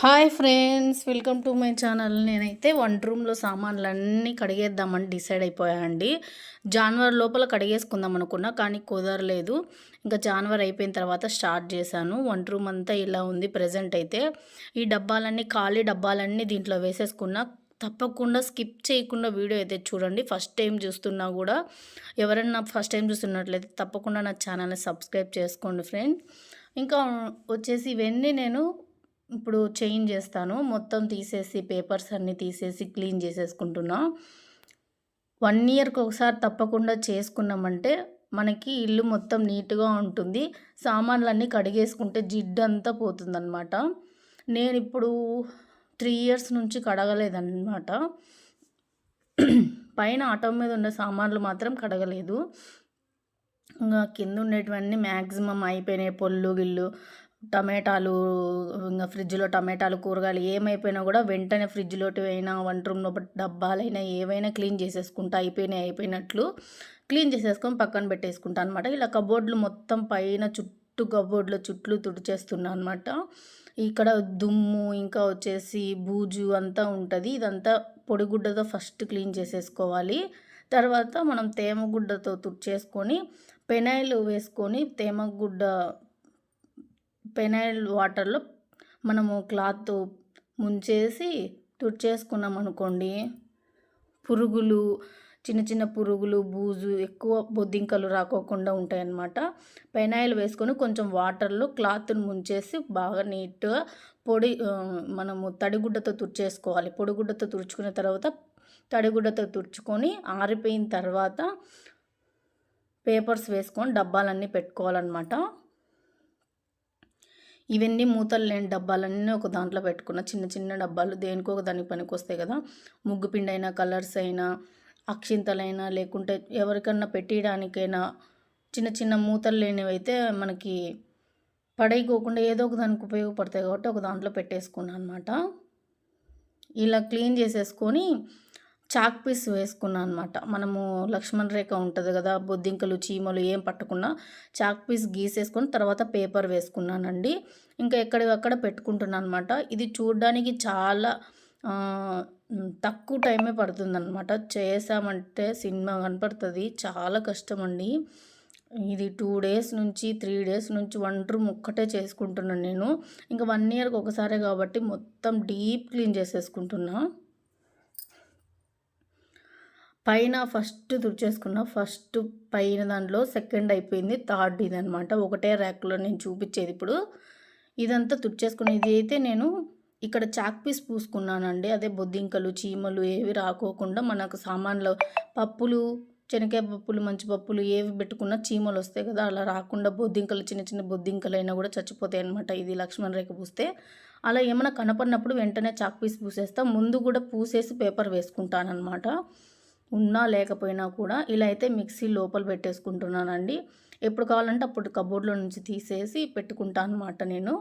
Hi friends welcome to my channel. నేనైతే వంట రూమ్లో సామాన్లు అన్నీ కడిగేద్దామని డిసైడ్ అయిపోయాండి జాన్వర్ లోపల కడిగేసుకుందాం అనుకున్నా కానీ కుదరలేదు. ఇంకా జాన్వర్ అయిపోయిన తర్వాత స్టార్ట్ చేశాను. వంట రూమ్ అంతా ఇలా ఉంది ప్రజెంట్ అయితే. ఈ డబ్బాలన్నీ ఖాళీ డబ్బాలన్నీ దీంట్లో వేసేసుకున్నా తప్పకుండా స్కిప్ చేయకుండా వీడియో అయితే చూడండి. ఫస్ట్ టైం చూస్తున్నా కూడా ఎవరైనా ఫస్ట్ టైం చూస్తున్నట్లయితే తప్పకుండా నా ఛానల్ని సబ్స్క్రైబ్ చేసుకోండి ఫ్రెండ్. ఇంకా వచ్చేసి ఇవన్నీ నేను ఇప్పుడు చేంజ్ చేస్తాను. మొత్తం తీసేసి పేపర్స్ అన్నీ తీసేసి క్లీన్ చేసేసుకుంటున్నా. వన్ ఇయర్కి ఒకసారి తప్పకుండా చేసుకున్నామంటే మనకి ఇల్లు మొత్తం నీట్గా ఉంటుంది. సామాన్లన్నీ కడిగేసుకుంటే జిడ్డు అంతా పోతుందన్నమాట. నేను ఇప్పుడు త్రీ ఇయర్స్ నుంచి కడగలేదన్నమాట. పైన ఆటో మీద ఉన్న సామాన్లు మాత్రం కడగలేదు. ఇంకా కింద ఉండేటివన్నీ మ్యాక్సిమం అయిపోయినాయి. పొల్లు గిల్లు టమాటాలు ఇంకా ఫ్రిడ్జ్లో టమాటాలు కూరగాయలు ఏమైపోయినా కూడా వెంటనే ఫ్రిడ్జ్లోటి అయినా వంట రూమ్లో డబ్బాలైనా ఏవైనా క్లీన్ చేసేసుకుంటా అయిపోయినాయి అయిపోయినట్లు క్లీన్ చేసేసుకొని పక్కన పెట్టేసుకుంటా అనమాట ఇలా కబోర్డ్లు మొత్తం పైన చుట్టూ కబోర్డ్లో చుట్లు తుడిచేస్తున్నా అనమాట ఇక్కడ దుమ్ము ఇంకా వచ్చేసి బూజు అంతా ఉంటుంది. ఇదంతా పొడిగుడ్డతో ఫస్ట్ క్లీన్ చేసేసుకోవాలి. తర్వాత మనం తేమగుడ్డతో తుడిచేసుకొని పెనాయిల్ వేసుకొని తేమగుడ్డ పెనైల్ వాటర్లో మనము క్లాత్ ముంచేసి తుడిచేసుకున్నాం అనుకోండి పురుగులు చిన్న చిన్న పురుగులు బూజు ఎక్కువ బొద్దింకలు రాకోకుండా ఉంటాయన్నమాట. పెనాయిల్ వేసుకొని కొంచెం వాటర్లో క్లాత్ని ముంచేసి బాగా నీట్గా పొడి మనము తడిగుడ్డతో తుడిచేసుకోవాలి. పొడిగుడ్డతో తుడుచుకున్న తర్వాత తడిగుడ్డతో తుడుచుకొని ఆరిపోయిన తర్వాత పేపర్స్ వేసుకొని డబ్బాలన్నీ పెట్టుకోవాలన్నమాట. ఇవన్నీ మూతలు లేని డబ్బాలన్నీ ఒక దాంట్లో పెట్టుకున్న చిన్న చిన్న డబ్బాలు. దేనికో ఒక దానికి పనికి వస్తాయి కదా. ముగ్గు పిండి అయినా కలర్స్ అయినా అక్షింతలైనా లేకుంటే ఎవరికన్నా పెట్టడానికైనా చిన్న చిన్న మూతలు లేనివైతే మనకి పడైపోకుండా ఏదో ఒక దానికి ఉపయోగపడతాయి కాబట్టి ఒక దాంట్లో పెట్టేసుకున్నాను అనమాట ఇలా క్లీన్ చేసేసుకొని చాక్ పీస్ వేసుకున్నాను అనమాట మనము లక్ష్మణ్ రేఖ ఉంటుంది కదా బొద్దింకలు చీమలు ఏం పట్టకుండా చాక్ పీస్ గీసేసుకొని తర్వాత పేపర్ వేసుకున్నానండి. ఇంకా ఎక్కడికక్కడ పెట్టుకుంటున్నాను అనమాట ఇది చూడడానికి చాలా తక్కువ టైమే పడుతుందన్నమాట. చేసామంటే సినిమా కనపడుతుంది చాలా కష్టం అండి ఇది టూ డేస్ నుంచి త్రీ డేస్ నుంచి వంటరు ఒక్కటే చేసుకుంటున్నాను నేను. ఇంకా వన్ ఇయర్కి ఒకసారే కాబట్టి మొత్తం డీప్ క్లీన్ చేసేసుకుంటున్నాను పైన ఫస్ట్ తుడిచేసుకున్న ఫస్ట్ పైన దాంట్లో సెకండ్ అయిపోయింది థర్డ్ ఇది అనమాట ఒకటే ర్యాక్లో నేను చూపించేది ఇప్పుడు. ఇదంతా తుడిచేసుకుని ఇది అయితే నేను ఇక్కడ చాక్ పీస్ పూసుకున్నానండి. అదే బొద్దింకలు చీమలు ఏవి రాకోకుండా మనకు సామాన్లు పప్పులు శనగకాయ పప్పులు మంచి పప్పులు ఏవి పెట్టుకున్నా చీమలు వస్తాయి కదా అలా రాకుండా బొద్దింకలు చిన్న చిన్న బొద్దింకలు అయినా కూడా చచ్చిపోతాయి అనమాట ఇది లక్ష్మణ రేఖ పూస్తే. అలా ఏమైనా కనపడినప్పుడు వెంటనే చాక్ పీస్ పూసేస్తా. ముందు కూడా పూసేసి పేపర్ వేసుకుంటానమాట ఉన్నా లేకపోయినా కూడా ఇలా అయితే మిక్సీ లోపల పెట్టేసుకుంటున్నానండి. ఎప్పుడు కావాలంటే అప్పుడు కబోర్డ్లో నుంచి తీసేసి పెట్టుకుంటా అనమాట నేను.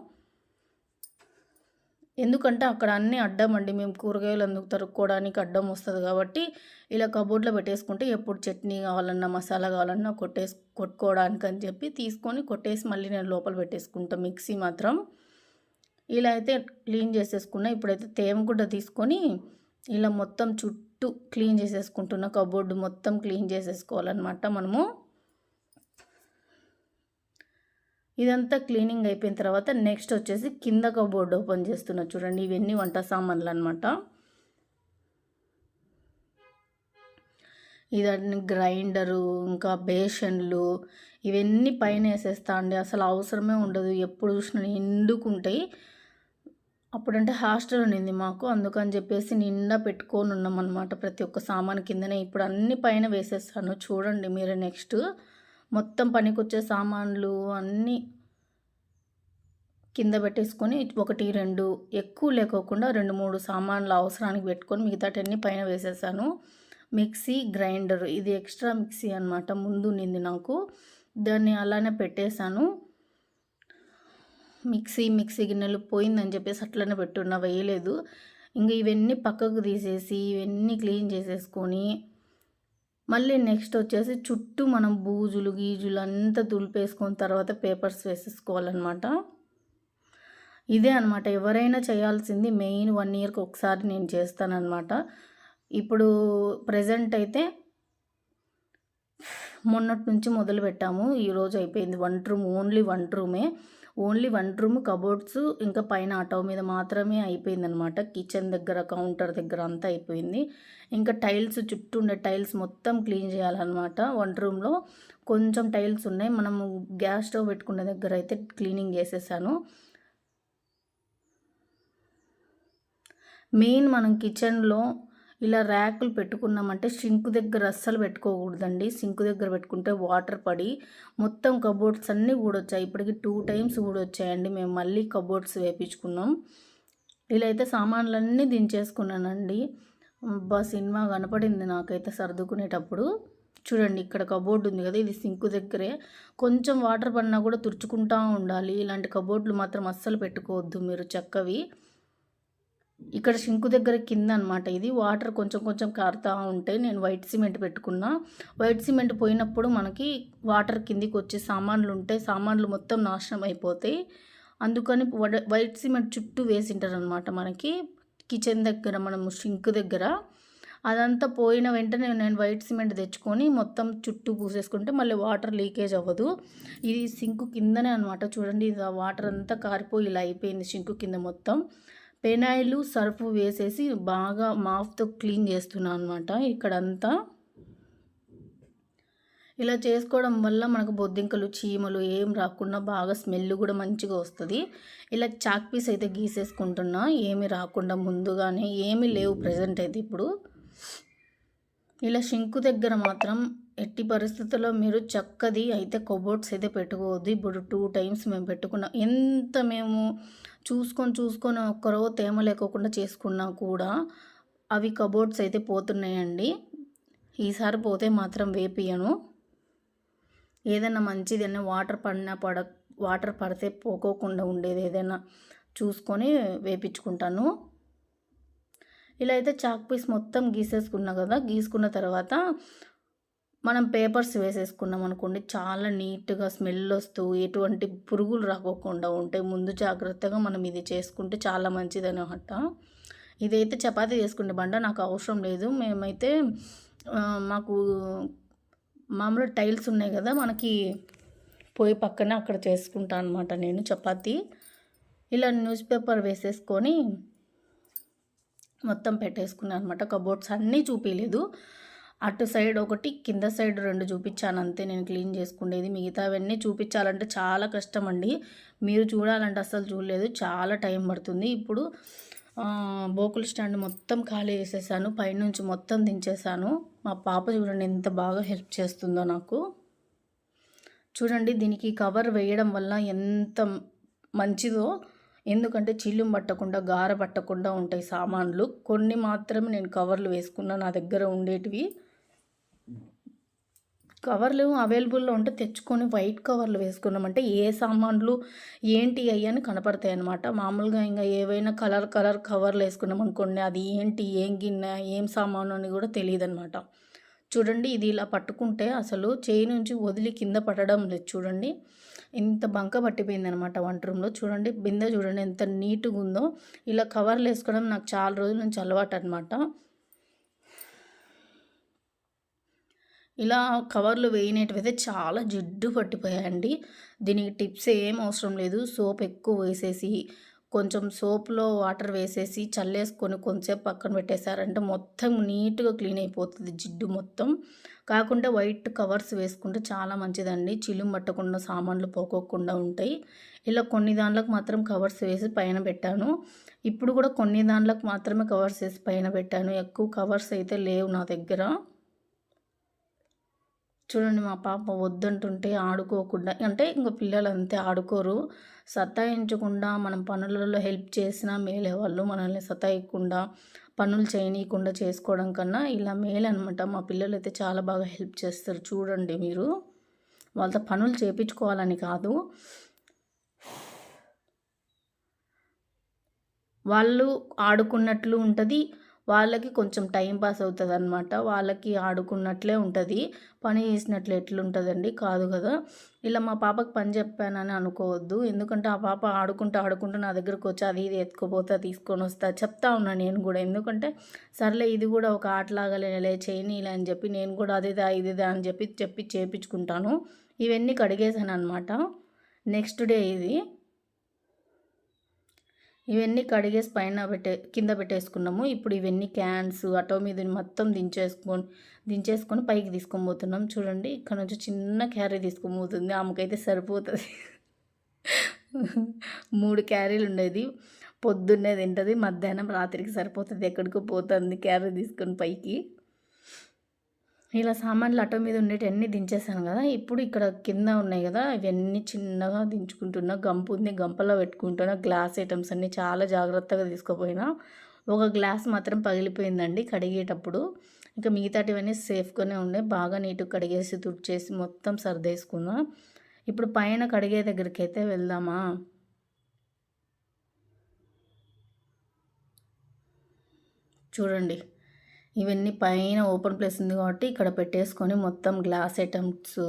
ఎందుకంటే అక్కడ అన్నీ అడ్డం అండి. మేము కూరగాయలు అందుకు తరుక్కోవడానికి అడ్డం వస్తుంది కాబట్టి ఇలా కబోర్డ్లో పెట్టేసుకుంటే ఎప్పుడు చట్నీ కావాలన్నా మసాలా కావాలన్నా కొట్టేసి కొట్టుకోవడానికి అని చెప్పి తీసుకొని కొట్టేసి మళ్ళీ నేను లోపల పెట్టేసుకుంటాను మిక్సీ మాత్రం. ఇలా అయితే క్లీన్ చేసేసుకున్నా. ఇప్పుడైతే తేమగుడ్డ తీసుకొని ఇలా మొత్తం చుట్టూ క్లీన్ చేసేసుకుంటున్న కబోర్డు మొత్తం క్లీన్ చేసేసుకోవాలన్నమాట మనము. ఇదంతా క్లీనింగ్ అయిపోయిన తర్వాత నెక్స్ట్ వచ్చేసి కింద కబోర్డు ఓపెన్ చేస్తున్నా చూడండి ఇవన్నీ వంట సామాన్లు అనమాట ఇదండి గ్రైండరు ఇంకా బేషన్లు ఇవన్నీ పైన వేసేస్తా అండి. అసలు అవసరమే ఉండదు. ఎప్పుడు చూసినా ఎండుకుంటాయి అప్పుడంటే హాస్టల్ ఉండింది మాకు. అందుకని చెప్పేసి నిండా పెట్టుకొని ఉన్నాం అనమాట ప్రతి ఒక్క సామాన్ కిందనే. ఇప్పుడు అన్ని పైన వేసేస్తాను. చూడండి మీరు నెక్స్ట్. మొత్తం పనికొచ్చే సామాన్లు అన్నీ కింద పెట్టేసుకొని ఒకటి రెండు ఎక్కువ లేకోకుండా రెండు మూడు సామాన్లు అవసరానికి పెట్టుకొని మిగతాటన్ని పైన వేసేసాను మిక్సీ గ్రైండర్. ఇది ఎక్స్ట్రా మిక్సీ అనమాట ముందు నింది నాకు. దాన్ని అలానే పెట్టేశాను. మిక్సీ మిక్సీ గిన్నెలు పోయిందని చెప్పేసి అట్లనే పెట్టున్నా వేయలేదు. ఇంకా ఇవన్నీ పక్కకు తీసేసి ఇవన్నీ క్లీన్ చేసేసుకొని మళ్ళీ నెక్స్ట్ వచ్చేసి చుట్టూ మనం బూజులు గీజులు అంతా దులిపేసుకొని తర్వాత పేపర్స్ వేసేసుకోవాలన్నమాట. ఇదే అనమాట ఎవరైనా చేయాల్సింది మెయిన్ వన్ ఇయర్కి ఒకసారి నేను చేస్తానన్నమాట. ఇప్పుడు ప్రజెంట్ అయితే మొన్నటి నుంచి మొదలు పెట్టాము ఈరోజు అయిపోయింది. వన్ రూమ్ ఓన్లీ వన్ రూమే. ఓన్లీ వన్ రూమ్ కబోర్డ్స్ ఇంకా పైన ఆటో మీద మాత్రమే అయిపోయింది అనమాట కిచెన్ దగ్గర కౌంటర్ దగ్గర అంతా అయిపోయింది. ఇంకా టైల్స్ చుట్టూ ఉండే టైల్స్ మొత్తం క్లీన్ చేయాలన్నమాట. వన్ రూమ్లో కొంచెం టైల్స్ ఉన్నాయి. మనము గ్యాస్ స్టవ్ పెట్టుకునే దగ్గర అయితే క్లీనింగ్ చేసేసాను. మెయిన్ మనం కిచెన్లో ఇలా ర్యాకులు పెట్టుకున్నామంటే సింక్ దగ్గర అస్సలు పెట్టుకోకూడదండి. సింక్ దగ్గర పెట్టుకుంటే వాటర్ పడి మొత్తం కబోర్డ్స్ అన్నీ ఊడొచ్చాయి. ఇప్పటికి టూ టైమ్స్ ఊడొచ్చాయండి. మేము మళ్ళీ కబోర్డ్స్ వేపించుకున్నాం. ఇలా అయితే సామాన్లన్నీ దించేసుకున్నానండి. బా సినిమా కనపడింది నాకైతే సర్దుకునేటప్పుడు. చూడండి ఇక్కడ కబోర్డ్ ఉంది కదా ఇది సింక్ దగ్గరే. కొంచెం వాటర్ పడినా కూడా తుడుచుకుంటూ ఉండాలి. ఇలాంటి కబోర్డులు మాత్రం అస్సలు పెట్టుకోవద్దు మీరు చక్కవి. ఇక్కడ షింకు దగ్గర కింద అనమాట ఇది. వాటర్ కొంచెం కొంచెం కారుతూ ఉంటే నేను వైట్ సిమెంట్ పెట్టుకున్నా. వైట్ సిమెంట్ పోయినప్పుడు మనకి వాటర్ కిందికి వచ్చే సామాన్లు ఉంటే సామాన్లు మొత్తం నాశనం అయిపోతాయి. అందుకని వైట్ సిమెంట్ చుట్టూ వేసింటారు అనమాట మనకి. కిచెన్ దగ్గర మనము షింక్ దగ్గర. అదంతా పోయిన వెంటనే నేను వైట్ సిమెంట్ తెచ్చుకొని మొత్తం చుట్టూ పూసేసుకుంటే మళ్ళీ వాటర్ లీకేజ్ అవ్వదు. ఇది సింకు కిందనే అనమాట. చూడండి ఇది వాటర్ అంతా కారిపోయి ఇలా అయిపోయింది సింకు కింద మొత్తం. పెనాయిలు సర్ఫ్ వేసేసి బాగా మాఫ్తో క్లీన్ చేస్తున్నాను అనమాట ఇక్కడంతా ఇలా చేసుకోవడం వల్ల మనకు బొద్దింకలు చీమలు ఏం రాకుండా బాగా స్మెల్ కూడా మంచిగా వస్తుంది. ఇలా చాక్ పీస్ అయితే గీసేసుకుంటున్నా ఏమి రాకుండా ముందుగానే ఏమీ లేవు ప్రజెంట్ అయితే ఇప్పుడు. ఇలా షింకు దగ్గర మాత్రం ఎట్టి పరిస్థితుల్లో మీరు చక్కది అయితే కబోర్డ్స్ అయితే పెట్టుకోవద్దు. ఇప్పుడు టూ టైమ్స్ మేము పెట్టుకున్నాం ఎంత మేము చూసుకొని చూసుకొని ఒక్కరో తేమ లేకోకుండా చేసుకున్నా కూడా అవి కబోర్డ్స్ అయితే పోతున్నాయండి. ఈసారి పోతే మాత్రం వేపియను ఏదైనా మంచిది అయినా వాటర్ పడినా పడ వాటర్ పడితే పోకోకుండా ఉండేది ఏదైనా చూసుకొని వేపించుకుంటాను. ఇలా అయితే చాక్ పీస్ మొత్తం గీసేసుకున్నా కదా గీసుకున్న తర్వాత మనం పేపర్స్ వేసేసుకున్నాం అనుకోండి చాలా నీట్గా స్మెల్ వస్తూ ఎటువంటి పురుగులు రాకోకుండా ఉంటాయి ముందు జాగ్రత్తగా మనం ఇది చేసుకుంటే చాలా మంచిది అనమాట ఇదైతే చపాతీ చేసుకుంటే బండ నాకు అవసరం లేదు. మేమైతే మాకు మామూలు టైల్స్ ఉన్నాయి కదా మనకి పోయి పక్కనే అక్కడ చేసుకుంటాను అనమాట నేను చపాతీ. ఇలా న్యూస్ పేపర్ వేసేసుకొని మొత్తం పెట్టేసుకున్నాను అనమాట కబోర్డ్స్ అన్నీ చూపించలేదు అటు సైడ్ ఒకటి కింద సైడ్ రెండు చూపించాను అంతే. నేను క్లీన్ చేసుకునేది మిగతావన్నీ చూపించాలంటే చాలా కష్టం అండి మీరు చూడాలంటే అసలు చూడలేదు. చాలా టైం పడుతుంది. ఇప్పుడు బోకుల స్టాండ్ మొత్తం ఖాళీ చేసేసాను. పైనుంచి మొత్తం దించేసాను. మా పాప చూడండి ఎంత బాగా హెల్ప్ చేస్తుందో నాకు. చూడండి దీనికి కవర్ వేయడం వల్ల ఎంత మంచిదో. ఎందుకంటే చిల్లు పట్టకుండా గార పట్టకుండా ఉంటాయి సామాన్లు. కొన్ని మాత్రమే నేను కవర్లు వేసుకున్నా నా దగ్గర ఉండేటివి. కవర్లు అవైలబుల్లో ఉంటే తెచ్చుకొని వైట్ కవర్లు వేసుకున్నామంటే ఏ సామాన్లు ఏంటి అయ్యి అని కనపడతాయి అనమాట మామూలుగా ఇంకా ఏవైనా కలర్ కలర్ కవర్లు వేసుకున్నాం అనుకోండి అది ఏంటి ఏం గిన్నె ఏం సామాను అని కూడా తెలియదు అనమాట చూడండి ఇది ఇలా పట్టుకుంటే అసలు చేయి నుంచి వదిలి కింద పడడం లేదు చూడండి. ఇంత బంక పట్టిపోయింది అనమాట వంట రూమ్లో. చూడండి బిందె చూడండి ఎంత నీట్గా ఉందో. ఇలా కవర్లు వేసుకోవడం నాకు చాలా రోజుల నుంచి అలవాటు అనమాట ఇలా కవర్లు వేయనేటివైతే చాలా జిడ్డు పట్టిపోయాయండి. దీనికి టిప్స్ ఏం అవసరం లేదు. సోప్ ఎక్కువ వేసేసి కొంచెం సోప్లో వాటర్ వేసేసి చల్లేసుకొని కొంచెంసేపు పక్కన పెట్టేశారంటే మొత్తం నీట్గా క్లీన్ అయిపోతుంది జిడ్డు మొత్తం. కాకుండా వైట్ కవర్స్ వేసుకుంటే చాలా మంచిదండి. చిలుం పట్టకుండా సామాన్లు పోకోకుండా ఉంటాయి. ఇలా కొన్ని దాంట్లకు మాత్రం కవర్స్ వేసి పైన పెట్టాను. ఇప్పుడు కూడా కొన్ని దాంట్లకు మాత్రమే కవర్స్ వేసి పైన పెట్టాను. ఎక్కువ కవర్స్ అయితే లేవు నా దగ్గర. చూడండి మా పాప వద్దంటుంటే ఆడుకోకుండా అంటే ఇంకా పిల్లలు అంతే ఆడుకోరు. సతాయించకుండా మనం పనులలో హెల్ప్ చేసినా మేలే వాళ్ళు మనల్ని సతాయికుండా పనులు చేయనీయకుండా చేసుకోవడం కన్నా ఇలా మేలు అనమాట మా పిల్లలు అయితే చాలా బాగా హెల్ప్ చేస్తారు చూడండి మీరు. వాళ్ళతో పనులు చేయించుకోవాలని కాదు. వాళ్ళు ఆడుకున్నట్లు ఉంటుంది వాళ్ళకి కొంచెం టైం పాస్ అవుతుంది అనమాట వాళ్ళకి ఆడుకున్నట్లే ఉంటుంది. పని చేసినట్లు ఎట్లుంటుందండి? కాదు కదా. ఇలా మా పాపకు పని చెప్పానని అనుకోవద్దు. ఎందుకంటే ఆ పాప ఆడుకుంటూ ఆడుకుంటూ నా దగ్గరకు వచ్చి అది ఇది ఎత్తుకుపోతా తీసుకొని వస్తా చెప్తా ఉన్నా నేను కూడా. ఎందుకంటే సర్లే ఇది కూడా ఒక ఆటలాగలే చేయనీలే అని చెప్పి నేను కూడా అదిదా ఇదిదా అని చెప్పి చెప్పి చేపించుకుంటాను. ఇవన్నీ కడిగేసాను అనమాట నెక్స్ట్ డే ఇది. ఇవన్నీ కడిగేసి పైన పెట్టే కింద పెట్టేసుకున్నాము. ఇప్పుడు ఇవన్నీ క్యాన్స్ అటో మీద మొత్తం దించేసుకొని దించేసుకొని పైకి తీసుకొని పోతున్నాం. చూడండి ఇక్కడ నుంచి చిన్న క్యారీ తీసుకొని పోతుంది. ఆమెకైతే సరిపోతుంది. మూడు క్యారీలు ఉండేది. పొద్దున్నే తింటుంది మధ్యాహ్నం రాత్రికి సరిపోతుంది. ఎక్కడికో పోతుంది క్యారీ తీసుకొని పైకి. ఇలా సామాన్లు అటో మీద ఉండేటన్నీ దించేసాను కదా. ఇప్పుడు ఇక్కడ కింద ఉన్నాయి కదా. ఇవన్నీ చిన్నగా దించుకుంటున్నా. గంపు ఉంది. గంపలో పెట్టుకుంటున్నా. గ్లాస్ ఐటమ్స్ అన్నీ చాలా జాగ్రత్తగా తీసుకుపోయినా. ఒక గ్లాస్ మాత్రం పగిలిపోయిందండి కడిగేటప్పుడు. ఇంకా మిగతాటివన్నీ సేఫ్గానే ఉండే బాగా నీట్గా కడిగేసి తుడిచేసి మొత్తం సర్దేసుకున్నా. ఇప్పుడు పైన కడిగే దగ్గరికి అయితే వెళ్దామా? చూడండి. ఇవన్నీ పైన ఓపెన్ ప్లేస్ ఉంది కాబట్టి ఇక్కడ పెట్టేసుకొని మొత్తం గ్లాస్ ఐటమ్స్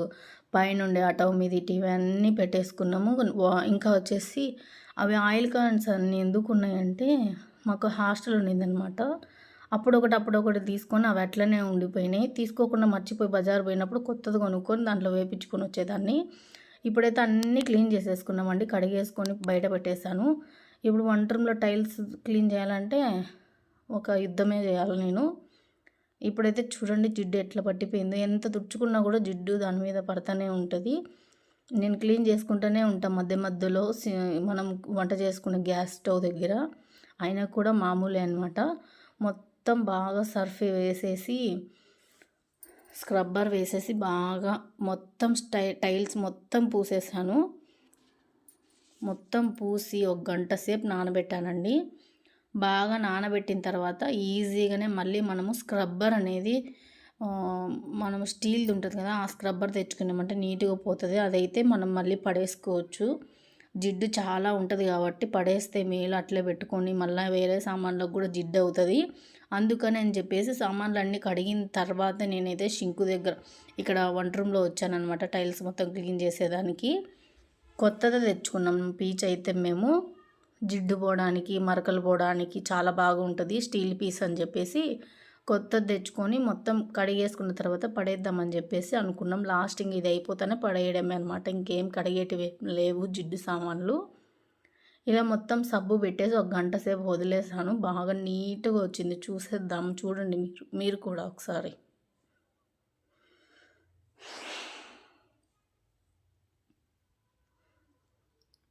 పైన ఉండే అటవ్ మీద ఇవన్నీ పెట్టేసుకున్నాము. ఇంకా వచ్చేసి అవి ఆయిల్ కాన్స్ అన్నీ ఎందుకు ఉన్నాయంటే మాకు హాస్టల్ ఉండిందనమాట అప్పుడొకటి అప్పుడొకటి తీసుకొని అవి అట్లనే ఉండిపోయినాయి. తీసుకోకుండా మర్చిపోయి బజార్ పోయినప్పుడు కొత్తది కొనుక్కొని దాంట్లో వేపించుకొని వచ్చేదాన్ని. ఇప్పుడైతే అన్నీ క్లీన్ చేసేసుకున్నామండి. కడిగేసుకొని బయట పెట్టేశాను. ఇప్పుడు వంట రూమ్లో టైల్స్ క్లీన్ చేయాలంటే ఒక యుద్ధమే చేయాలి నేను. ఇప్పుడైతే చూడండి జిడ్డు ఎట్లా పట్టిపోయిందో ఎంత తుడుచుకున్నా కూడా జిడ్డు దాని మీద పడతానే ఉంటుంది. నేను క్లీన్ చేసుకుంటూనే ఉంటాను మధ్య మధ్యలో మనం వంట చేసుకునే గ్యాస్ స్టవ్ దగ్గర. అయినా కూడా మామూలే అనమాట మొత్తం బాగా సర్ఫ్ వేసేసి స్క్రబ్బర్ వేసేసి బాగా మొత్తం స్టై టైల్స్ మొత్తం పూసేసాను. మొత్తం పూసి ఒక గంట సేపు నానబెట్టానండి. బాగా నానబెట్టిన తర్వాత ఈజీగానే మళ్ళీ మనము స్క్రబ్బర్ అనేది మనం స్టీల్ది ఉంటుంది కదా ఆ స్క్రబ్బర్ తెచ్చుకున్నామంటే నీట్గా పోతుంది. అదైతే మనం మళ్ళీ పడేసుకోవచ్చు. జిడ్డు చాలా ఉంటుంది కాబట్టి పడేస్తే మేలు. అట్లే పెట్టుకొని మళ్ళీ వేరే సామాన్లకు కూడా జిడ్డు అవుతుంది. అందుకని అని చెప్పేసి సామాన్లు అన్నీ కడిగిన తర్వాత నేనైతే షింకు దగ్గర ఇక్కడ వంట రూమ్లో వచ్చానమాట టైల్స్ మొత్తం క్లీన్ చేసేదానికి. కొత్తది తెచ్చుకున్నాం పీచ్ అయితే మేము. జిడ్డు పోవడానికి మరకలు పోవడానికి చాలా బాగుంటుంది. స్టీల్ పీస్ అని చెప్పేసి కొత్తది తెచ్చుకొని మొత్తం కడిగేసుకున్న తర్వాత పడేద్దామని చెప్పేసి అనుకున్నాం. లాస్టింగ్ ఇది అయిపోతేనే పడేయడమే అనమాట ఇంకేం కడిగేటివి లేవు జిడ్డు సామాన్లు. ఇలా మొత్తం సబ్బు పెట్టేసి ఒక గంట సేపు వదిలేసాను. బాగా నీట్గా వచ్చింది. చూసేద్దాం. చూడండి మీరు. మీరు కూడా ఒకసారి.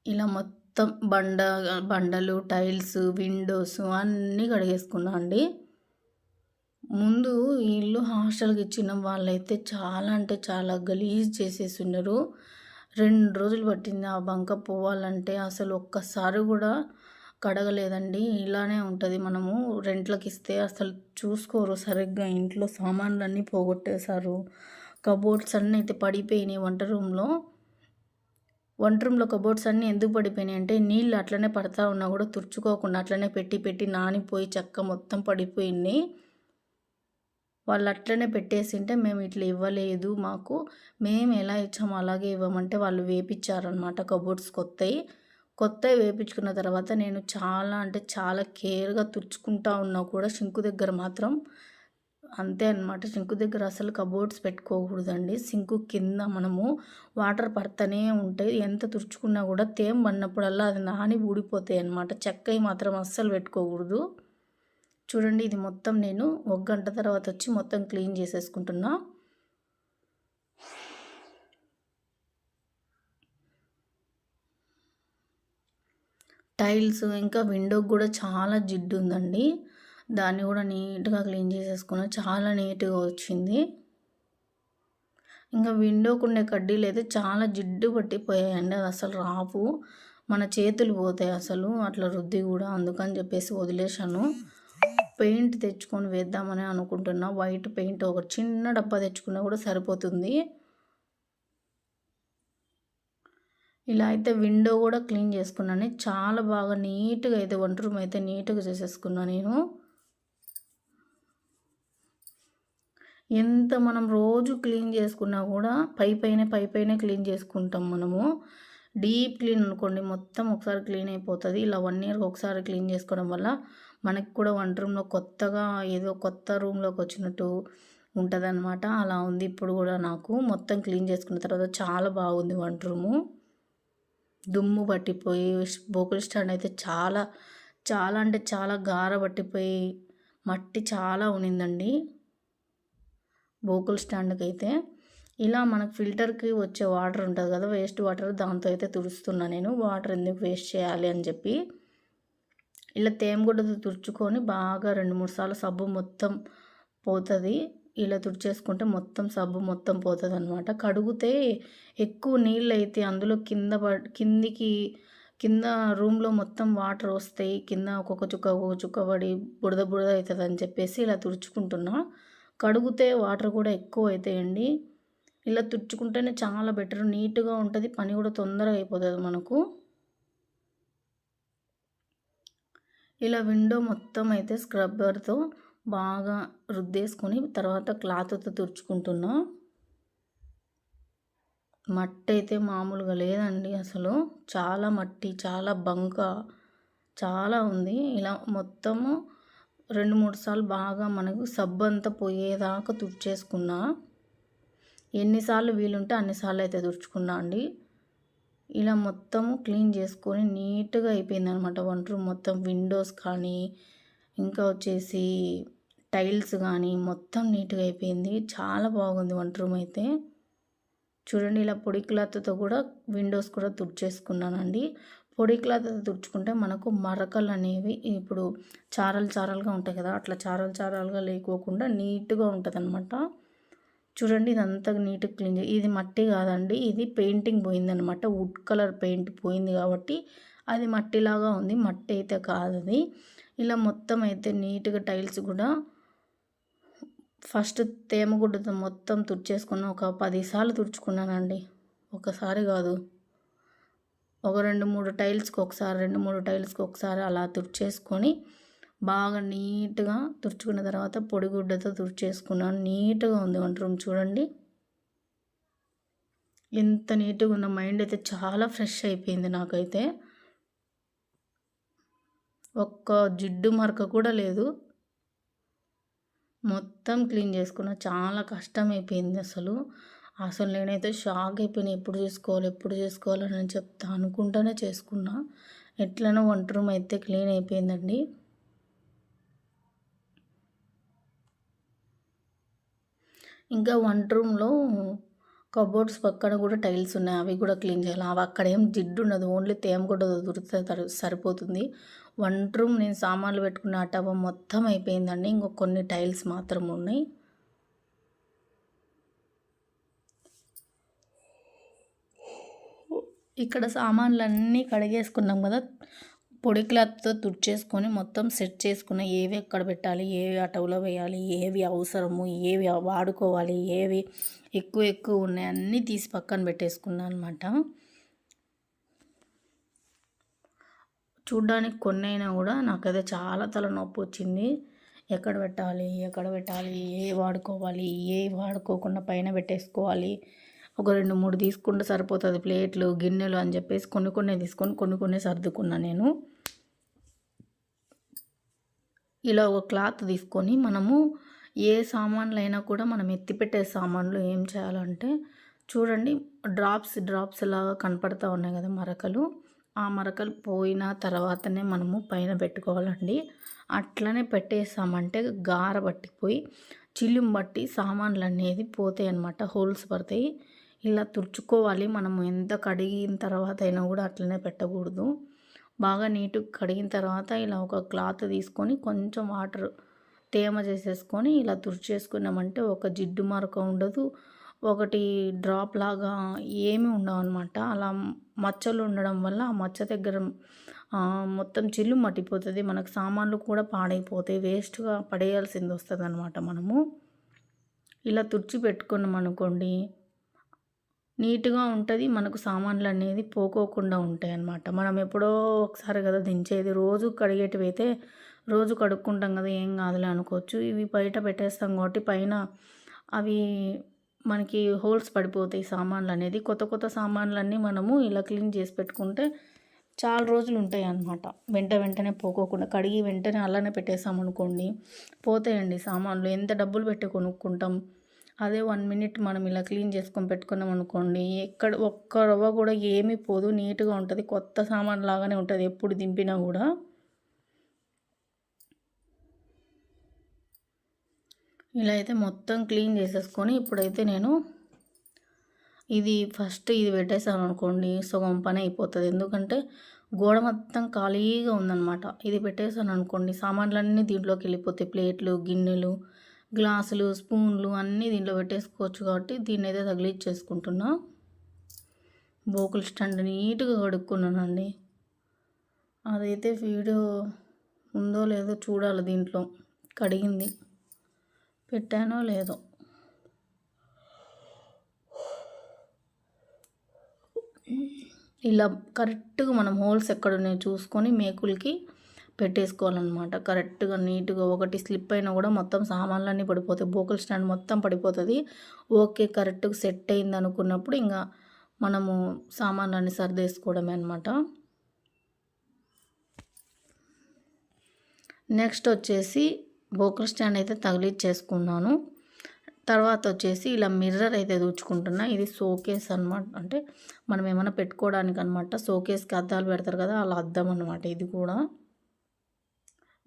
ఇలా మొత్తం మొత్తం బండ బండలు టైల్స్ విండోస్ అన్నీ కడిగేసుకున్నా అండి. ముందు ఇల్లు హాస్టల్కి ఇచ్చిన వాళ్ళైతే చాలా అంటే చాలా గలీజ్ చేసేసి ఉన్నారు రెండు రోజులు పట్టింది ఆ బంక పోవాలంటే అసలు ఒక్కసారి కూడా కడగలేదండి. ఇలానే ఉంటుంది మనము. రెంట్లకి ఇస్తే అసలు చూసుకోరు సరిగ్గా ఇంట్లో సామాన్లన్నీ పోగొట్టేశారు. కబోర్డ్స్ అన్నీ అయితే పడిపోయినాయి వంట రూమ్లో. వంట రూమ్లో కబోర్డ్స్ అన్నీ ఎందుకు పడిపోయినాయి అంటే నీళ్ళు అట్లనే పడతా ఉన్నా కూడా తుడుచుకోకుండా అట్లనే పెట్టి పెట్టి నానిపోయి చెక్క మొత్తం పడిపోయింది. వాళ్ళు అట్లనే పెట్టేసింటే మేము ఇట్లా ఇవ్వలేదు మాకు. మేము ఎలా ఇచ్చామో అలాగే ఇవ్వమంటే వాళ్ళు వేపించారనమాట కబోర్డ్స్ కొత్తవి కొత్తవి వేపించుకున్న తర్వాత నేను చాలా అంటే చాలా కేర్గా తుడుచుకుంటా ఉన్నా కూడా సింకు దగ్గర మాత్రం. అంతే అనమాట సింకు దగ్గర అసలు కబోర్డ్స్ పెట్టుకోకూడదండి. సింకు కింద మనము వాటర్ పడతానే ఉంటాయి. ఎంత తుడుచుకున్నా కూడా తేమ పడినప్పుడల్లా అది నాని ఊడిపోతాయి అనమాట చెక్కయి మాత్రం అస్సలు పెట్టుకోకూడదు. చూడండి ఇది మొత్తం నేను ఒక గంట తర్వాత వచ్చి మొత్తం క్లీన్ చేసేసుకుంటున్నా. టైల్స్ ఇంకా విండోకి కూడా చాలా జిడ్డు ఉందండి. దాన్ని కూడా నీట్గా క్లీన్ చేసేసుకున్నా చాలా నీట్గా వచ్చింది. ఇంకా విండోకు ఉండే కడ్డీలు అయితే చాలా జిడ్డు పట్టిపోయాయండి అది అసలు రాపు మన చేతులు పోతాయి అసలు అట్లా రుద్ది కూడా అందుకని చెప్పేసి వదిలేశాను. పెయింట్ తెచ్చుకొని వేద్దామని అనుకుంటున్నా వైట్ పెయింట్ ఒక చిన్న డబ్బా తెచ్చుకున్నా కూడా సరిపోతుంది. ఇలా అయితే విండో కూడా క్లీన్ చేసుకున్నాను చాలా బాగా నీట్గా అయితే వంట రూమ్ అయితే నీట్గా చేసేసుకున్నాను నేను. ఎంత మనం రోజు క్లీన్ చేసుకున్నా కూడా పై పైన పై పైన క్లీన్ చేసుకుంటాం మనము. డీప్ క్లీన్ అనుకోండి మొత్తం ఒకసారి క్లీన్ అయిపోతుంది. ఇలా వన్ ఇయర్కి ఒకసారి క్లీన్ చేసుకోవడం వల్ల మనకి కూడా వంట రూమ్లో కొత్తగా ఏదో కొత్త రూమ్లోకి వచ్చినట్టు ఉంటుంది అనమాట అలా ఉంది ఇప్పుడు కూడా నాకు. మొత్తం క్లీన్ చేసుకున్న తర్వాత చాలా బాగుంది వంట రూము. దుమ్ము పట్టిపోయి బోకుల స్టాండ్ అయితే చాలా చాలా అంటే చాలా గార పట్టిపోయి మట్టి చాలా ఉనిందండి. బోకుల్ స్టాండ్కి అయితే ఇలా మనకు ఫిల్టర్కి వచ్చే వాటర్ ఉంటుంది కదా వేస్ట్ వాటర్ దాంతో అయితే తుడుస్తున్నా నేను. వాటర్ ఎందుకు వేస్ట్ చేయాలి అని చెప్పి ఇలా తేమగుడ్డతో తుడుచుకొని బాగా రెండు మూడు సార్లు సబ్బు మొత్తం పోతుంది. ఇలా తుడిచేసుకుంటే మొత్తం సబ్బు మొత్తం పోతుంది అనమాట కడుగుతే ఎక్కువ నీళ్ళు అయితే అందులో కింద పడ్ కిందికి కింద రూమ్లో మొత్తం వాటర్ వస్తాయి. కింద ఒక్కొక్క చుక్క ఒక్కొక్క చుక్క పడి బుడద బుడద అవుతుంది అని చెప్పేసి ఇలా తుడుచుకుంటున్నా. కడుగుతే వాటర్ కూడా ఎక్కువ అవుతాయండి ఇలా తుడుచుకుంటేనే చాలా బెటర్. నీట్గా ఉంటుంది. పని కూడా తొందరగా అయిపోతుంది మనకు. ఇలా విండో మొత్తం అయితే స్క్రబ్బర్తో బాగా రుద్దేసుకొని తర్వాత క్లాత్తో తుడుచుకుంటున్నా. మట్టి అయితే మామూలుగా లేదండి అసలు. చాలా మట్టి చాలా బంక చాలా ఉంది. ఇలా మొత్తము రెండు మూడు సార్లు బాగా మనకు సబ్బు అంతా పోయేదాకా తుడిచేసుకున్నా ఎన్నిసార్లు వీలుంటే అన్నిసార్లు అయితే తుడుచుకున్నా అండి. ఇలా మొత్తము క్లీన్ చేసుకొని నీట్గా అయిపోయింది అనమాట వంట రూమ్ మొత్తం విండోస్ కానీ ఇంకా వచ్చేసి టైల్స్ కానీ మొత్తం నీట్గా అయిపోయింది. చాలా బాగుంది వంట రూమ్ అయితే. చూడండి ఇలా పొడి క్లాత్తో కూడా విండోస్ కూడా తుడిచేసుకున్నానండి. పొడి క్లాత్ తుడుచుకుంటే మనకు మరకలు అనేవి ఇప్పుడు చారలు చారలుగా ఉంటాయి కదా అట్లా చారలు చారలుగా లేకోకుండా నీట్గా ఉంటుంది అనమాట చూడండి ఇదంతా నీట్గా క్లీన్ చేయి ఇది మట్టి కాదండి ఇది పెయింటింగ్ పోయిందనమాట వుడ్ కలర్ పెయింట్ పోయింది కాబట్టి అది మట్టిలాగా ఉంది మట్టి అయితే కాదు అది ఇలా మొత్తం అయితే నీట్గా టైల్స్ కూడా ఫస్ట్ తేమగుడ్డతో మొత్తం తుడిచేసుకున్న ఒక పదిసార్లు తుడుచుకున్నానండి. ఒకసారి కాదు. ఒక రెండు మూడు టైల్స్కి ఒకసారి రెండు మూడు టైల్స్కి ఒకసారి అలా తుడిచేసుకొని బాగా నీట్గా తుడుచుకున్న తర్వాత పొడిగుడ్డతో తుడిచేసుకున్నాను. నీట్గా ఉంది వంట రూమ్ చూడండి. ఎంత నీట్గా ఉన్న మైండ్ అయితే చాలా ఫ్రెష్ అయిపోయింది నాకైతే. ఒక్క జిడ్డు మరక కూడా లేదు. మొత్తం క్లీన్ చేసుకున్న చాలా కష్టం అయిపోయింది అసలు. అసలు నేనైతే షాక్ అయిపోయినా ఎప్పుడు చేసుకోవాలి ఎప్పుడు చేసుకోవాలని చెప్తా అనుకుంటూనే చేసుకున్నా. ఎట్లనో వంట రూమ్ అయితే క్లీన్ అయిపోయిందండి. ఇంకా వంట రూమ్లో కబోర్డ్స్ పక్కన కూడా టైల్స్ ఉన్నాయి అవి కూడా క్లీన్ చేయాలి. అవి అక్కడ ఏం జిడ్డు ఉండదు ఓన్లీ తేమ కూడా దొరికితే సరిపోతుంది. వంట రూమ్ నేను సామాన్లు పెట్టుకున్న టవ మొత్తం అయిపోయిందండి. ఇంకొక కొన్ని టైల్స్ మాత్రం ఉన్నాయి. ఇక్కడ సామాన్లు అన్నీ కడిగేసుకున్నాం కదా. పొడి క్లాత్తో తుడిచేసుకొని మొత్తం సెట్ చేసుకున్న ఏవి ఎక్కడ పెట్టాలి ఏవి అటవులో వేయాలి ఏవి అవసరము ఏవి వాడుకోవాలి ఏవి ఎక్కువ ఎక్కువ ఉన్నాయి అన్నీ తీసి పక్కన పెట్టేసుకున్నాను అనమాట చూడ్డానికి కొన్ని అయినా కూడా నాకైతే చాలా తలనొప్పి వచ్చింది. ఎక్కడ పెట్టాలి ఎక్కడ పెట్టాలి ఏ వాడుకోవాలి ఏ వాడుకోకుండా పైన పెట్టేసుకోవాలి ఒక రెండు మూడు తీసుకుంటే సరిపోతుంది ప్లేట్లు గిన్నెలు అని చెప్పేసి కొన్ని కొన్ని తీసుకొని కొన్ని కొన్ని సర్దుకున్నా నేను. ఇలా ఒక క్లాత్ తీసుకొని మనము ఏ సామాన్లు అయినా కూడా మనం ఎత్తిపెట్టే సామాన్లు ఏం చేయాలంటే చూడండి డ్రాప్స్ డ్రాప్స్ లాగా కనపడతా ఉన్నాయి కదా మరకలు. ఆ మరకలు పోయిన తర్వాతనే మనము పైన పెట్టుకోవాలండి. అట్లనే పెట్టేసామంటే గార పట్టిపోయి చిల్లుం బట్టి సామాన్లు అనేది పోతాయి అన్నమాట హోల్స్ పడతాయి. ఇలా తుడుచుకోవాలి. మనము ఎంత కడిగిన తర్వాత అయినా కూడా అట్లనే పెట్టకూడదు. బాగా నీట్గా కడిగిన తర్వాత ఇలా ఒక క్లాత్ తీసుకొని కొంచెం వాటర్ తేమ చేసేసుకొని ఇలా తుడిచేసుకున్నామంటే ఒక జిడ్డు మరక ఉండదు. ఒకటి డ్రాప్ లాగా ఏమీ ఉండవు అనమాట అలా మచ్చలు ఉండడం వల్ల ఆ మచ్చ దగ్గర మొత్తం చిల్లు మట్టిపోతుంది. మనకు సామాన్లు కూడా పాడైపోతాయి. వేస్ట్గా పడేయాల్సింది వస్తుంది అనమాట మనము. ఇలా తుడిచి పెట్టుకున్నాం అనుకోండి నీట్గా ఉంటుంది. మనకు సామాన్లు అనేది పోకోకుండా ఉంటాయి అన్నమాట మనం ఎప్పుడో ఒకసారి కదా దించేది. రోజు కడిగేటివి అయితే రోజు కడుక్కుంటాం కదా ఏం కాదులే అనుకోవచ్చు. ఇవి బయట పెట్టేస్తాం కాబట్టి పైన అవి మనకి హోల్స్ పడిపోతాయి సామాన్లు అనేది కొత్త కొత్త సామాన్లన్నీ మనము ఇలా క్లీన్ చేసి పెట్టుకుంటే చాలా రోజులు ఉంటాయి అన్నమాట వెంట వెంటనే పోకోకుండా కడిగి వెంటనే అలానే పెట్టేసామనుకోండి పోతాయండి సామాన్లు. ఎంత డబ్బులు పెట్టి కొనుక్కుంటాం? అదే వన్ మినిట్ మనం ఇలా క్లీన్ చేసుకొని పెట్టుకున్నాం అనుకోండి ఎక్కడ ఒక్క రవ్వ కూడా ఏమీ పోదు నీట్గా ఉంటుంది కొత్త సామాన్ లాగానే ఉంటుంది ఎప్పుడు దింపినా కూడా. ఇలా అయితే మొత్తం క్లీన్ చేసేసుకొని ఇప్పుడైతే నేను ఇది ఫస్ట్ ఇది పెట్టేసాను అనుకోండి సగం పని అయిపోతుంది. ఎందుకంటే గోడ మొత్తం ఖాళీగా ఉందన్నమాట. ఇది పెట్టేసాను అనుకోండి సామాన్లన్నీ దీంట్లోకి వెళ్ళిపోతాయి. ప్లేట్లు గిన్నెలు గ్లాసులు స్పూన్లు అన్నీ దీంట్లో పెట్టేసుకోవచ్చు కాబట్టి దీన్ని అయితే తగిలిచ్చేసుకుంటున్నా. బోకుల స్టాండ్ నీట్గా కడుక్కున్నానండి. అదైతే వీడియో ఉందో లేదో చూడాలి దీంట్లో. కడిగింది. పెట్టానో లేదో. ఇలా కరెక్ట్గా మనం హోల్స్ ఎక్కడ ఉన్నాయో చూసుకొని మేకులకి పెట్టేసుకోవాలన్నమాట. కరెక్ట్గా నీట్గా ఒకటి స్లిప్ అయినా కూడా మొత్తం సామాన్లన్నీ పడిపోతాయి. బోకల్ స్టాండ్ మొత్తం పడిపోతుంది. ఓకే కరెక్ట్గా సెట్ అయింది అనుకున్నప్పుడు ఇంకా మనము సామాన్లన్నీ సర్దేసుకోవడమే అనమాట నెక్స్ట్ వచ్చేసి బోకల్ స్టాండ్ అయితే తగిలిచ్చేసుకున్నాను. తర్వాత వచ్చేసి ఇలా మిర్రర్ అయితే దూచుకుంటున్నా. ఇది షోకేస్ అనమాట అంటే మనం ఏమైనా పెట్టుకోవడానికి అనమాట షోకేస్కి అద్దాలు పెడతారు కదా అలా అద్దం అనమాట ఇది కూడా.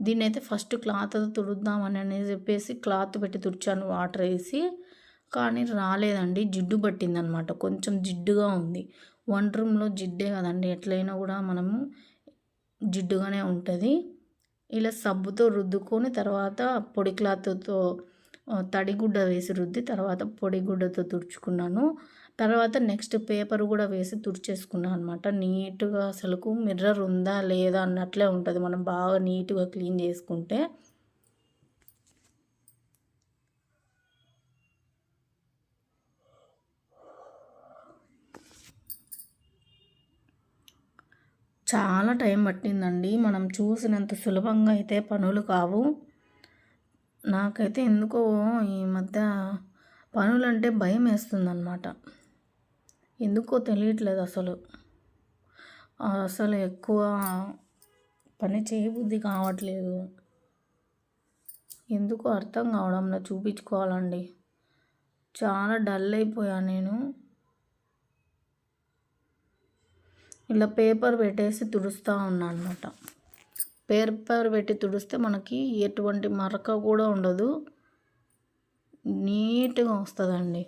దీన్ని అయితే ఫస్ట్ క్లాత్ తుడుద్దామని అని చెప్పేసి క్లాత్ పెట్టి తుడిచాను వాటర్ వేసి. కానీ రాలేదండి జిడ్డు పట్టిందనమాట. కొంచెం జిడ్డుగా ఉంది. వన్ రూమ్లో జిడ్డే కదండి ఎట్లయినా కూడా మనము జిడ్డుగానే ఉంటుంది. ఇలా సబ్బుతో రుద్దుకొని తర్వాత పొడి క్లాత్తో తడిగుడ్డ వేసి రుద్ది తర్వాత పొడిగుడ్డతో తుడుచుకున్నాను. తర్వాత నెక్స్ట్ పేపర్ కూడా వేసి తుడిచేసుకున్నాను అనమాట నీట్గా అసలుకు మిర్రర్ ఉందా లేదా అన్నట్లే ఉంటుంది. మనం బాగా నీట్గా క్లీన్ చేసుకుంటే. చాలా టైం పట్టిందండి. మనం చూసినంత సులభంగా అయితే పనులు కావు. నాకైతే ఎందుకో ఈ మధ్య పనులంటే భయం వేస్తుందన్నమాట. ఎందుకో తెలియట్లేదు అసలు. అసలు ఎక్కువ పని చేయబుద్ధి కావట్లేదు. ఎందుకు అర్థం కావడంలో చూపించుకోవాలండి. చాలా డల్ అయిపోయాను నేను. ఇలా పేపర్ పెట్టేసి తుడుస్తూ ఉన్నాను అనమాట పేపర్ పెట్టి తుడిస్తే మనకి ఎటువంటి మరక కూడా ఉండదు. నీట్గా వస్తుందండి.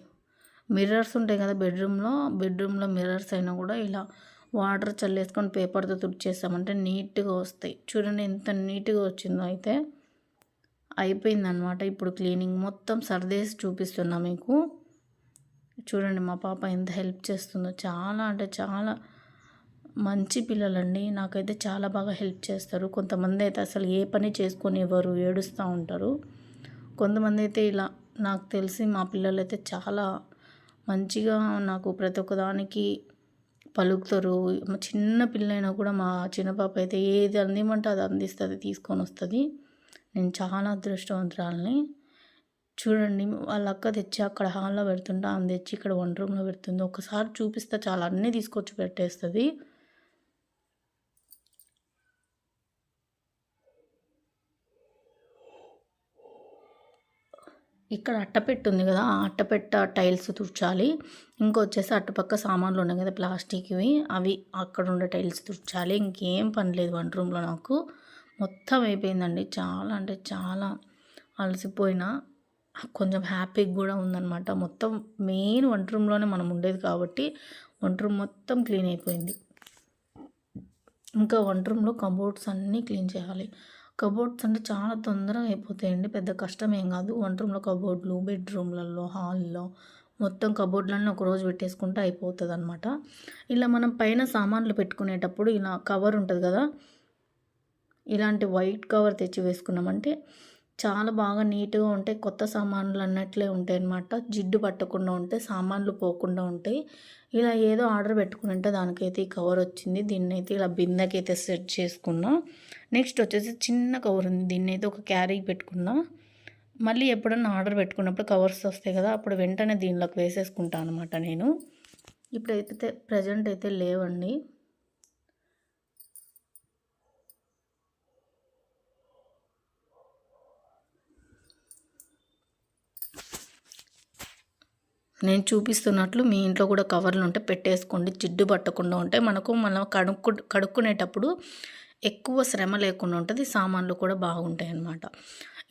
మిర్రర్స్ ఉంటాయి కదా బెడ్రూమ్లో బెడ్రూమ్లో మిర్రర్స్ అయినా కూడా ఇలా వాటర్ చల్లేసుకొని పేపర్తో తుడిచేసామంటే నీట్గా వస్తాయి. చూడండి ఎంత నీట్గా వచ్చిందో అయితే. అయిపోయిందనమాట ఇప్పుడు క్లీనింగ్. మొత్తం సర్దేసి చూపిస్తున్నా మీకు. చూడండి మా పాప ఎంత హెల్ప్ చేస్తుందో. చాలా అంటే చాలా మంచి పిల్లలండి. నాకైతే చాలా బాగా హెల్ప్ చేస్తారు. కొంతమంది అయితే అసలు ఏ పని చేసుకొని ఎవరు ఏడుస్తూ ఉంటారు. కొంతమంది అయితే ఇలా నాకు తెలిసి మా పిల్లలు అయితే చాలా మంచిగా నాకు ప్రతి ఒక్కదానికి పలుకుతారు. చిన్న పిల్లైనా కూడా మా చిన్న పాప అయితే ఏది అందిమంటే అది అందిస్తుంది తీసుకొని వస్తుంది. నేను చాలా అదృష్టవంతురాలని. చూడండి వాళ్ళ అక్క తెచ్చి అక్కడ హాల్లో పెడుతుంటే ఆమె తెచ్చి ఇక్కడ వన్ రూమ్లో పెడుతుంది. ఒకసారి చూపిస్తే చాలా అన్నీ తీసుకొచ్చి పెట్టేస్తుంది. ఇక్కడ అట్టపెట్టు ఉంది కదా ఆ అట్టపెట్ట టైల్స్ తుడిచాలి. ఇంకొచ్చేసి అటుపక్క సామాన్లు ఉన్నాయి కదా ప్లాస్టిక్వి. అవి అక్కడ ఉండే టైల్స్ తుడ్చాలి. ఇంకేం పని లేదు వంట రూమ్లో నాకు. మొత్తం అయిపోయిందండి. చాలా అంటే చాలా అలసిపోయినా. కొంచెం హ్యాపీగా కూడా ఉందన్నమాట. మొత్తం మెయిన్ వంట రూమ్లోనే మనం ఉండేది కాబట్టి వంట రూమ్ మొత్తం క్లీన్ అయిపోయింది. ఇంకా వంట రూమ్లో కబోర్డ్స్ అన్నీ క్లీన్ చేయాలి. కబోర్డ్స్ అంటే చాలా తొందరగా అయిపోతాయండి. పెద్ద కష్టం ఏం కాదు. వంట రూమ్లో కబోర్డ్లు బెడ్రూమ్లలో హాల్లో మొత్తం కబోర్డ్లన్నీ ఒకరోజు పెట్టేసుకుంటే అయిపోతుంది అనమాట ఇలా మనం పైన సామాన్లు పెట్టుకునేటప్పుడు ఇలా కవర్ ఉంటుంది కదా ఇలాంటి వైట్ కవర్ తెచ్చి వేసుకున్నామంటే చాలా బాగా నీట్గా ఉంటాయి. కొత్త సామాన్లు అన్నట్లే ఉంటాయి అనమాట జిడ్డు పట్టకుండా ఉంటాయి సామాన్లు పోకుండా ఉంటాయి. ఇలా ఏదో ఆర్డర్ పెట్టుకుని ఉంటే దానికైతే ఈ కవర్ వచ్చింది. దీన్నైతే ఇలా బిందెకైతే సెట్ చేసుకున్నా నెక్స్ట్ వచ్చేసి చిన్న కవర్ ఉంది. దీన్ని అయితే ఒక క్యారీ పెట్టుకుందాం మళ్ళీ ఎప్పుడన్నా ఆర్డర్ పెట్టుకున్నప్పుడు కవర్స్ వస్తాయి కదా అప్పుడు వెంటనే దీనిలోకి వేసేసుకుంటాను అనమాట నేను. ఇప్పుడైతే ప్రజెంట్ అయితే లేవండి. నేను చూపిస్తున్నట్లు మీ ఇంట్లో కూడా కవర్లు ఉంటే పెట్టేసుకోండి. జిడ్డు పట్టకుండా ఉంటే మనకు మనం కడుక్కు కడుక్కునేటప్పుడు ఎక్కువ శ్రమ లేకుండా ఉంటుంది. సామాన్లు కూడా బాగుంటాయి అన్నమాట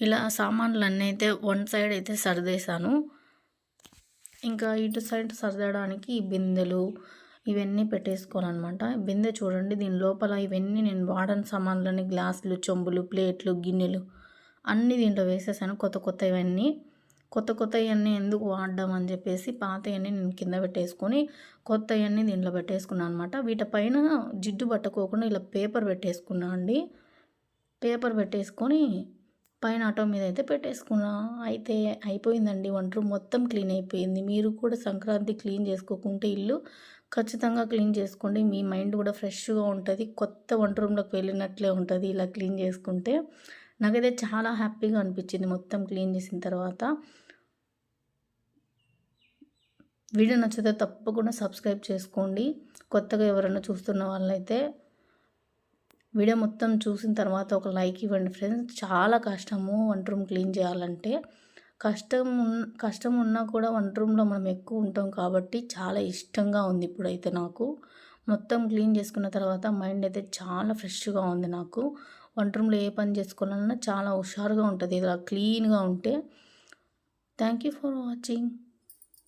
ఇలా సామాన్లు అన్నీ అయితే వన్ సైడ్ అయితే సర్దేశాను. ఇంకా ఇటు సైడ్ సర్దడానికి బిందెలు ఇవన్నీ పెట్టేసుకోవాలన్నమాట. బిందె చూడండి దీని లోపల ఇవన్నీ నేను వాడని సామాన్లని గ్లాసులు చెంబులు ప్లేట్లు గిన్నెలు అన్నీ దీంట్లో వేసేసాను. కొత్త కొత్త ఇవన్నీ. కొత్త కొత్తవన్నీ ఎందుకు వాడడం అని చెప్పేసి పాతవన్నీ నేను కింద పెట్టేసుకొని కొత్తవన్నీ దీంట్లో పెట్టేసుకున్నాను అనమాట వీటిపైన జిడ్డు పట్టుకోకుండా ఇలా పేపర్ పెట్టేసుకున్నా అండి. పేపర్ పెట్టేసుకొని పైన ఆటో మీద అయితే పెట్టేసుకున్నా. అయితే అయిపోయిందండి వంట రూమ్ మొత్తం క్లీన్ అయిపోయింది. మీరు కూడా సంక్రాంతి క్లీన్ చేసుకోకుంటే ఇల్లు ఖచ్చితంగా క్లీన్ చేసుకోండి. మీ మైండ్ కూడా ఫ్రెష్గా ఉంటుంది. కొత్త వంట రూమ్లోకి వెళ్ళినట్లే ఉంటుంది ఇలా క్లీన్ చేసుకుంటే. నాకైతే చాలా హ్యాపీగా అనిపించింది మొత్తం క్లీన్ చేసిన తర్వాత. వీడియో నచ్చితే తప్పకుండా సబ్స్క్రైబ్ చేసుకోండి. కొత్తగా ఎవరైనా చూస్తున్న వాళ్ళైతే వీడియో మొత్తం చూసిన తర్వాత ఒక లైక్ ఇవ్వండి ఫ్రెండ్స్. చాలా కష్టము వంట రూమ్ క్లీన్ చేయాలంటే. కష్టం కష్టం ఉన్నా కూడా వంట రూమ్లో మనం ఎక్కువ ఉంటాం కాబట్టి చాలా ఇష్టంగా ఉంది ఇప్పుడైతే నాకు. మొత్తం క్లీన్ చేసుకున్న తర్వాత మైండ్ అయితే చాలా ఫ్రెష్గా ఉంది నాకు. వంట రూమ్లో ఏ పని చేసుకోవాలన్నా చాలా హుషారుగా ఉంటుంది. ఇలా క్లీన్గా ఉంటే. Thank you for watching.